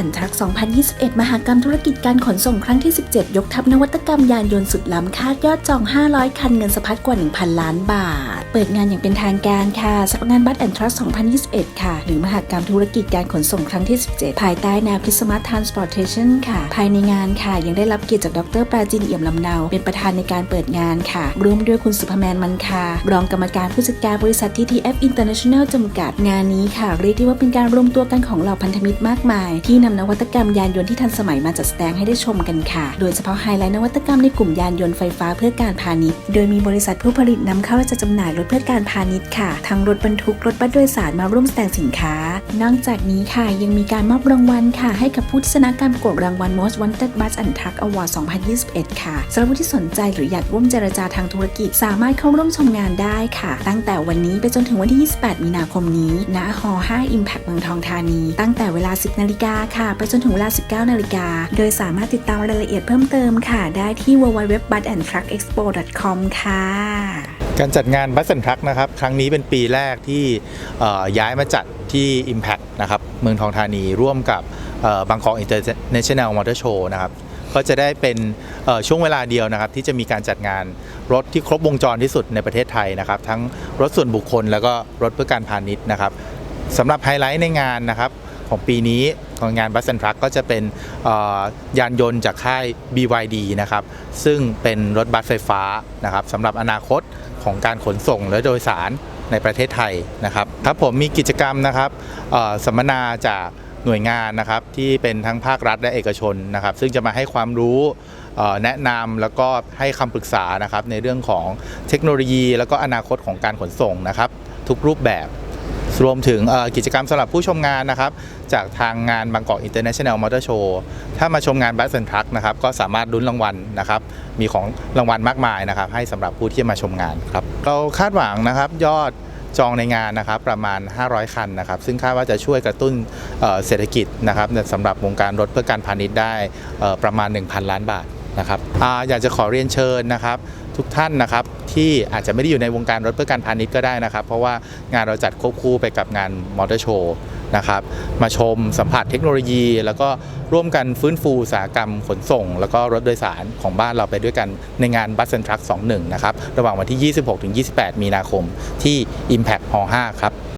and Truck 2021 มหกรรมธุรกิจการขนส่งครั้งที่ 17 ยกทัพนวัตกรรมยานยนต์สุดล้ำคาดยอดจอง 500 คันเงินสะพัดกว่า 1,000 ล้านบาท เปิดงานอย่างเป็นทางการค่ะสำนักงานบัต and Truck 2021 ค่ะ หรือมหกรรมธุรกิจการขนส่งครั้งที่ 17 ภายใต้แนวคิด Smart Transportation ค่ะ ภายในงานค่ะ ยังได้รับเกียรติจากดรปราจินเอี่ยมลำเนา เป็นประธานในการเปิดงานค่ะ ร่วมด้วยคุณสุภแมนมันคารองกรรมการผู้จัดการบริษัท TTF International จำกัดงานนี้ค่ะเรียกได้ว่าเป็นการรวมตัวกันของเหล่าพันธมิตรมากมายที่นำนวัตกรรมยานยนต์ที่ทันสมัยมาจัดแสดงให้ได้ชมกันค่ะ โดยเฉพาะไฮไลท์นวัตกรรมในกลุ่มยานยนต์ไฟฟ้าเพื่อการพาณิชย์ โดยมีบริษัทผู้ผลิตนำเข้าและจะจำหน่ายรถเพื่อการพาณิชย์ค่ะ ทั้งรถบรรทุกรถบัสโดยสารมาร่วมแสดงสินค้า นอกจากนี้ค่ะยังมีการมอบรางวัลค่ะ ให้กับผู้ที่ชนะการประกวดรางวัล Most Wanted Bus and Truck Award 2021 ค่ะสำหรับผู้ที่สนใจหรืออยากร่วมเจรจาทางธุรกิจ สามารถเข้าร่วมชมงานได้ค่ะ ตั้งแต่วันนี้ไปจนถึงวันที่ 28 มีนาคมนี้ณ หอ 5 Impact เมืองทองธานี ตั้งแต่เวลา 10 นาฬิกาค่ะ ไปจนถึงเวลา 19 นาฬิกา โดยสามารถติดตามรายละเอียดเพิ่มเติมค่ะ ได้ที่ www.busandtruckexpo.com ค่ะ การจัดงานบัส n นทรัคนะครับ ครั้งนี้เป็นปีแรกที่ย้ายมาจัดที่ Impact นะครับ เมืองทองธานีร่วมกับบางกอกอินเตอร์เนชั่นแนลมอเตอร์โชว์นะครับก็จะได้เป็นช่วงเวลาเดียวนะครับ ที่จะมีการจัดงานรถที่ครบวงจรที่สุดในประเทศไทยนะครับ ทั้งรถส่วนบุคคลแล้วก็รถเพื่อการพาณิชย์นะครับสำหรับไฮไลท์ในงานนะครับของปีนี้ ของงานบัส n นทรัคก็จะเป็นยานยนต์จากค่าย BYD นะครับ ซึ่งเป็นรถบัสไฟฟ้านะครับสำหรับอนาคตของการขนส่งและโดยสารในประเทศไทยนะครับครับผมมีกิจกรรมนะครับสัมมนาจากหน่วยงานนะครับที่เป็นทั้งภาครัฐและเอกชนนะครับ ซึ่งจะมาให้ความรู้แนะนำแล้วก็ให้คำปรึกษานะครับในเรื่องของเทคโนโลยี แล้วก็อนาคตของการขนส่งนะครับ ทุกรูปแบบ รวมถึงกิจกรรมสำหรับผู้ชมงานนะครับ จากทางงานบางกอกอินเตอร์เนชั่นแนลมอเตอร์โชว์ถ้ามาชมงานบัส n นทรัคนะครับ ก็สามารถลุ้นรางวัลนะครับ มีของรางวัลมากมายนะครับ ให้สำหรับผู้ที่มาชมงานครับ เราคาดหวังนะครับยอดจองในงานนะครับประมาณ 500 คันนะครับ ซึ่งคาดว่าจะช่วยกระตุ้นเศรษฐกิจนะครับสำหรับวงการรถเพื่อการพาณิชย์ได้ประมาณ 1,000 ล้านบาท นะครับออยากจะขอเรียนเชิญนะครับ ทุกท่านนะครับที่อาจจะไม่ได้อยู่ในวงการรถเพื่อการพาณิชย์ก็ได้นะครับ เพราะว่างานเราจัดควบคู่ไปกับงานมอเตอร์โชว์นะครับมาชมสัมผัสเทคโนโลยี แล้วก็ร่วมกันฟื้นฟูอุตสาหกรรมขนส่ง แล้วก็รถโดยสารของบ้านเราไปด้วยกันในงาน Bus and Truck 21 นะครับ ระหว่างวันที่ 26-28 มีนาคมที่ Impact Hall 5 ครับ